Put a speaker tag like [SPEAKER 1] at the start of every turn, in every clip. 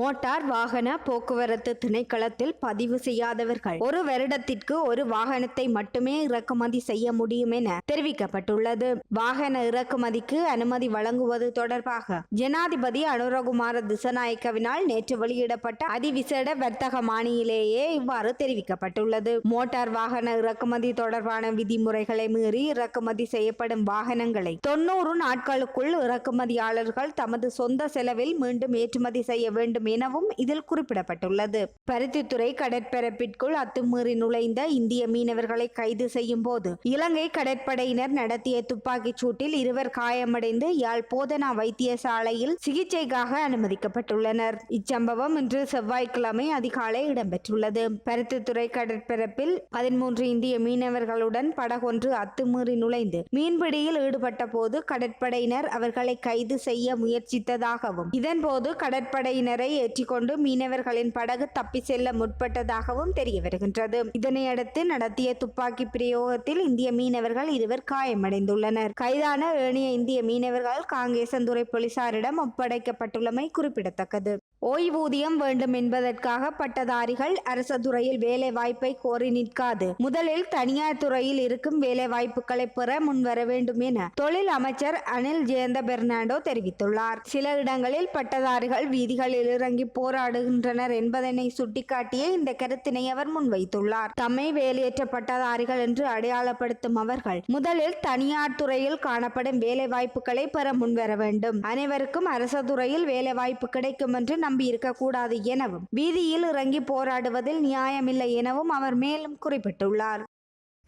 [SPEAKER 1] Motor வாகன போக்குவரத்து திணைக்களத்தில் பதிவு செய்யாதவர்கள். ஒரு வருடத்திற்கு ஒரு வாகனத்தை மட்டுமே இறக்குமதி செய்ய முடியும் என தெரிவிக்கப்பட்டுள்ளது. வாகன இறக்குமதிக்கு அனுமதி வழங்குவது தொடர்பாக ஜனாதிபதி அனுரகுமார திசநாயக்கவினால் நேற்று வெளியிடப்பட்ட அதிவிசேட வர்த்தக மானியிலேயே இவ்வாறு தெரிவிக்கப்பட்டுள்ளது. மோட்டார் வாகன இறக்குமதி தொடர்பான விதிமுறைகளை மீறி இறக்குமதி செய்யப்படும் வாகனங்களை தொன்னூறு நாட்களுக்குள் இறக்குமதியாளர்கள் தமது சொந்த செலவில் மீண்டும் ஏற்றுமதி செய்ய வேண்டும் எனவும் இதில் குறிப்பிடப்பட்டுள்ளது. பருத்தித்துறை கடற்பரப்பிற்குள் அத்துமீறி நுழைந்த இந்திய மீனவர்களை கைது செய்யும் போது இலங்கை கடற்படையினர் நடத்திய துப்பாக்கிச் சூட்டில் இருவர் காயமடைந்து யாழ் போதனா வைத்தியசாலையில் சிகிச்சைக்காக அனுமதிக்கப்பட்டுள்ளனர். இச்சம்பவம் இன்று செவ்வாய்க்கிழமை அதிகாலை இடம்பெற்றுள்ளது. பருத்தித்துறை கடற்பரப்பில் பதிமூன்று இந்திய மீனவர்களுடன் படகொன்று அத்துமீறி நுழைந்து மீன்பிடியில் ஈடுபட்ட போது கடற்படையினர் அவர்களை கைது செய்ய முயற்சித்ததாகவும் இதன்போது கடற்படையினரை ஏற்றிக்கொண்டு மீனவர்களின் படகு தப்பி செல்ல முற்பட்டதாகவும் தெரிய வருகின்றது இதனையடுத்து நடத்திய துப்பாக்கி பிரயோகத்தில் இந்திய மீனவர்கள் இருவர் காயமடைந்துள்ளனர். கைதான ஏனைய இந்திய மீனவர்கள் காங்கேசந்துறை போலீசாரிடம் ஒப்படைக்கப்பட்டுள்ளமை குறிப்பிடத்தக்கது. ஓய்வூதியம் வேண்டும் என்பதற்காக பட்டதாரிகள் அரச துறையில் வேலை வாய்ப்பை கோரி நிற்காது. முதலில் தனியார் துறையில் இருக்கும் வேலை வாய்ப்புகளை பெற முன்வர வேண்டும் என தொழில் அமைச்சர் அனில் ஜெயந்த பெர்னாண்டோ தெரிவித்துள்ளார். சில இடங்களில் பட்டதாரிகள் வீதிகளில் இறங்கி போராடுகின்றனர் என்பதனை சுட்டிக்காட்டிய இந்த கருத்தினை அவர் முன்வைத்துள்ளார். தம்மை வேலையற்ற பட்டதாரிகள் என்று அடையாளப்படுத்தும் அவர்கள் முதலில் தனியார் துறையில் காணப்படும் வேலை வாய்ப்புகளை பெற முன்வர வேண்டும். அனைவருக்கும் அரச துறையில் வேலை வாய்ப்பு கிடைக்கும் என்று நம்பி இருக்கக்கூடாது எனவும். வீதியில் இறங்கி போராடுவதில் நியாயமில்லை எனவும் அவர் மேலும் குறிப்பிட்டுள்ளார்.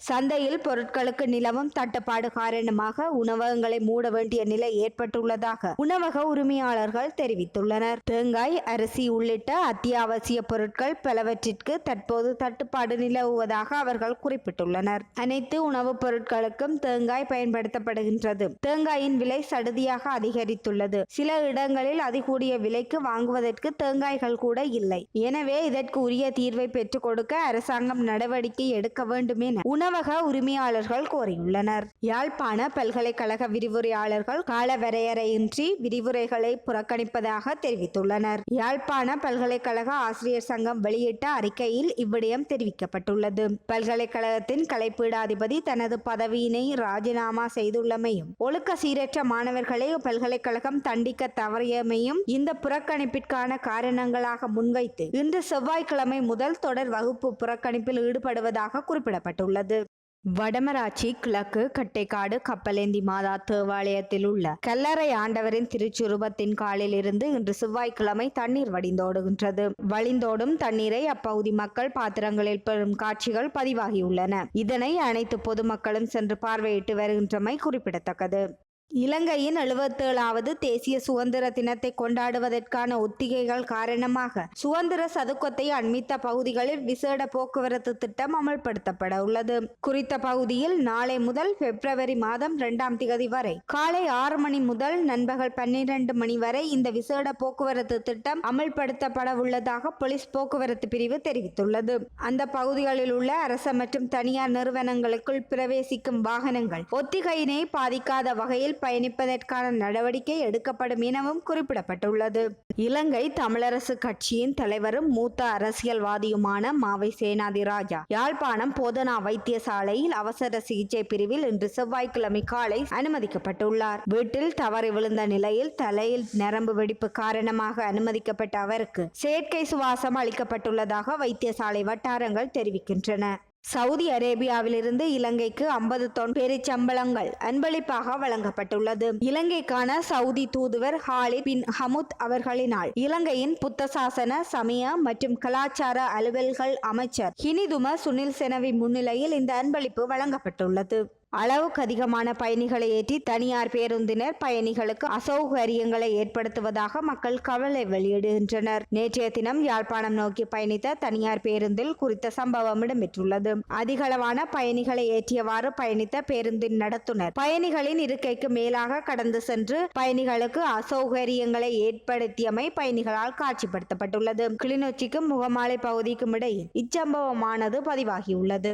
[SPEAKER 1] சந்தையில் பொருட்களுக்கு நிலவும் தட்டுப்பாடு காரணமாக உணவகங்களை மூட வேண்டிய நிலை ஏற்பட்டுள்ளதாக உணவக உரிமையாளர்கள் தெரிவித்துள்ளனர். தேங்காய் அரிசி உள்ளிட்ட அத்தியாவசிய பொருட்கள் பலவற்றிற்கு தற்போது தட்டுப்பாடு நிலவுவதாக அவர்கள் குறிப்பிட்டுள்ளனர். அனைத்து உணவுப் பொருட்களுக்கும் தேங்காய் பயன்படுத்தப்படுகின்றது. தேங்காயின் விலை சடுதியாக அதிகரித்துள்ளது. சில இடங்களில் அதிகூடிய விலைக்கு வாங்குவதற்கு தேங்காய்கள் கூட இல்லை. எனவே இதற்கு உரிய தீர்வை பெற்றுக் கொடுக்க அரசாங்கம் நடவடிக்கை எடுக்க வேண்டும் என உணவக உரிமையாளர்கள் கோரியுள்ளனர். யாழ்ப்பாண பல்கலைக்கழக விரிவுரையாளர்கள் காலவரையறையின்றி விரிவுரைகளை புறக்கணிப்பதாக தெரிவித்துள்ளனர். யாழ்ப்பாண பல்கலைக்கழக ஆசிரியர் சங்கம் வெளியிட்ட அறிக்கையில் இவ்விடயம் தெரிவிக்கப்பட்டுள்ளது. பல்கலைக்கழகத்தின் கலைப்பீடாதிபதி தனது பதவியினை ராஜினாமா செய்துள்ளமையும் ஒழுக்க சீரற்ற மாணவர்களை பல்கலைக்கழகம் தண்டிக்க தவறியமையும் இந்த புறக்கணிப்பிற்கான காரணங்களாக முன்வைத்து இன்று செவ்வாய்க்கிழமை முதல் தொடர் வகுப்பு புறக்கணிப்பில் ஈடுபடுவதாக குறிப்பிடப்பட்டுள்ளது. வடமராட்சி கிழக்கு கட்டைக்காடு கப்பலேந்தி மாதா தேவாலயத்தில் உள்ள கல்லறை ஆண்டவரின் திருச்சுருபத்தின் காலில் இருந்து இன்று செவ்வாய்க்கிழமை தண்ணீர் வடிந்தோடுகின்றது. வழிந்தோடும் தண்ணீரை அப்பகுதி மக்கள் பாத்திரங்களில் பெறும் காட்சிகள் பதிவாகியுள்ளன. இதனை அனைத்து பொதுமக்களும் சென்று பார்வையிட்டு வருகின்றமை குறிப்பிடத்தக்கது. இலங்கையின் எழுபத்தேழாவது தேசிய சுதந்திர தினத்தை கொண்டாடுவதற்கான ஒத்திகைகள் காரணமாக சுதந்திர சதுக்கத்தை அண்மித்த பகுதிகளில் விசேட போக்குவரத்து திட்டம் அமல்படுத்தப்பட உள்ளது. குறித்த பகுதியில் நாளை முதல் பிப்ரவரி மாதம் இரண்டாம் திகதி வரை காலை ஆறு மணி முதல் நண்பகல் பன்னிரண்டு மணி வரை இந்த விசேட போக்குவரத்து திட்டம் அமல்படுத்தப்பட உள்ளதாக போலீஸ் போக்குவரத்து பிரிவு தெரிவித்துள்ளது. அந்த பகுதிகளில் உள்ள அரச மற்றும் தனியார் நிறுவனங்களுக்குள் பிரவேசிக்கும் வாகனங்கள் ஒத்திகையினை பாதிக்காத வகையில் பயணிப்பதற்கான நடவடிக்கை எடுக்கப்படும் எனவும் குறிப்பிடப்பட்டுள்ளது. இலங்கை தமிழரசு கட்சியின் தலைவரும் மூத்த அரசியல்வாதியுமான மாவை சேனாதி ராஜா யாழ்ப்பாணம் போதனா வைத்தியசாலையில் அவசர சிகிச்சை பிரிவில் இன்று செவ்வாய்க்கிழமை காலை அனுமதிக்கப்பட்டுள்ளார். வீட்டில் தவறி விழுந்த நிலையில் தலையில் நரம்பு வெடிப்பு காரணமாக அனுமதிக்கப்பட்ட அவருக்கு செயற்கை சுவாசம் அளிக்கப்பட்டுள்ளதாக வைத்தியசாலை வட்டாரங்கள் தெரிவிக்கின்றன. சவுதி அரேபியாவிலிருந்து இலங்கைக்கு ஐம்பது தொன் பெருச்சம்பளங்கள் அன்பளிப்பாக வழங்கப்பட்டுள்ளது. இலங்கைக்கான சவுதி தூதுவர் ஹாலி பின் ஹமுத் அவர்களினால் இலங்கையின் புத்த சாசன சமய மற்றும் கலாச்சார அலுவல்கள் அமைச்சர் ஹினிதும சுனில் செனவி முன்னிலையில் இந்த அன்பளிப்பு வழங்கப்பட்டுள்ளது. அளவுக்கு அதிகமான பயணிகளை ஏற்றி தனியார் பேருந்தினர் பயணிகளுக்கு அசௌகரியங்களை ஏற்படுத்துவதாக மக்கள் கவலை வெளியிடுகின்றனர். நேற்றைய தினம் யாழ்ப்பாணம் நோக்கி பயணித்த தனியார் பேருந்தில் குறித்த சம்பவம் இடம்பெற்றுள்ளது. அதிகளவான பயணிகளை ஏற்றியவாறு பயணித்த பேருந்தின் நடத்துனர் பயணிகளின் இருக்கைக்கு மேலாக கடந்து சென்று பயணிகளுக்கு அசௌகரியங்களை ஏற்படுத்தியமை பயணிகளால் காட்சிப்படுத்தப்பட்டுள்ளது. கிளிநொச்சிக்கும் முகமாலை பகுதிக்கும் இடையில் இச்சம்பவமானது பதிவாகியுள்ளது.